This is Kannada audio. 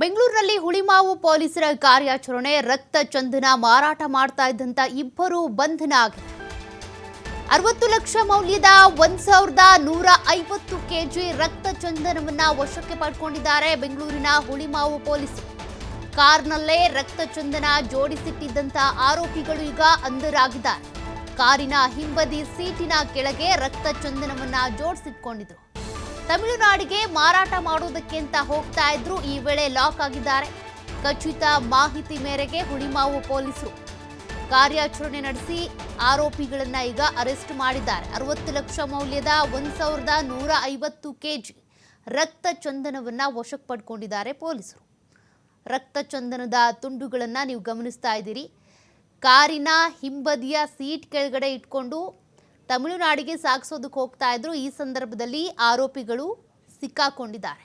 ಬೆಂಗಳೂರಿನಲ್ಲಿ ಹುಳಿಮಾವು ಪೊಲೀಸರ ಕಾರ್ಯಾಚರಣೆ, ರಕ್ತ ಚಂದನ ಮಾರಾಟ ಮಾಡ್ತಾ ಇದ್ದಂತ ಇಬ್ಬರು ಬಂಧನ ಆಗಿದೆ ಅರವತ್ತು ಲಕ್ಷ ಮೌಲ್ಯದ ಒಂದ್ ಸಾವಿರದ ನೂರ ಐವತ್ತು ಕೆಜಿ ರಕ್ತ ಚಂದನವನ್ನ ವಶಕ್ಕೆ ಪಡ್ಕೊಂಡಿದ್ದಾರೆ ಬೆಂಗಳೂರಿನ ಹುಳಿಮಾವು ಪೊಲೀಸರು ಕಾರ್ನಲ್ಲೇ ರಕ್ತ ಚಂದನ ಜೋಡಿಸಿಟ್ಟಿದ್ದಂತ ಆರೋಪಿಗಳು ಈಗ ಅಂಧರಾಗಿದ್ದಾರೆ. ಕಾರಿನ ಹಿಂಬದಿ ಸೀಟಿನ ಕೆಳಗೆ ರಕ್ತ ಚಂದನವನ್ನ ಜೋಡಿಸಿಟ್ಕೊಂಡಿದ್ರು. ತಮಿಳುನಾಡಿಗೆ ಮಾರಾಟ ಮಾಡುವುದಕ್ಕಿಂತ ಹೋಗ್ತಾ ಇದ್ರು, ಈ ವೇಳೆ ಲಾಕ್ ಆಗಿದ್ದಾರೆ. ಖಚಿತ ಮಾಹಿತಿ ಮೇರೆಗೆ ಹುಳಿಮಾವು ಪೊಲೀಸರು. ಕಾರ್ಯಾಚರಣೆ ನಡೆಸಿ ಆರೋಪಿಗಳನ್ನ ಈಗ ಅರೆಸ್ಟ್ ಮಾಡಿದ್ದಾರೆ. ಅರವತ್ತು ಲಕ್ಷ ಮೌಲ್ಯದ ಒಂದ್ ಸಾವಿರದ ನೂರ ಐವತ್ತು ಕೆಜಿ ರಕ್ತ ಚಂದನವನ್ನ ವಶಕ್ಕೆ ಪಡ್ಕೊಂಡಿದ್ದಾರೆ ಪೊಲೀಸರು. ರಕ್ತ ಚಂದನದ ತುಂಡುಗಳನ್ನು ನೀವು ಗಮನಿಸ್ತಾ ಇದ್ದೀರಿ. ಕಾರಿನ ಹಿಂಬದಿಯ ಸೀಟ್ ಕೆಳಗಡೆ ಇಟ್ಕೊಂಡು ತಮಿಳುನಾಡಿಗೆ ಸಾಗಿಸೋದಕ್ಕೆ ಹೋಗ್ತಾ ಇದ್ರು. ಈ ಸಂದರ್ಭದಲ್ಲಿ ಆರೋಪಿಗಳು ಸಿಕ್ಕಾಕೊಂಡಿದ್ದಾರೆ.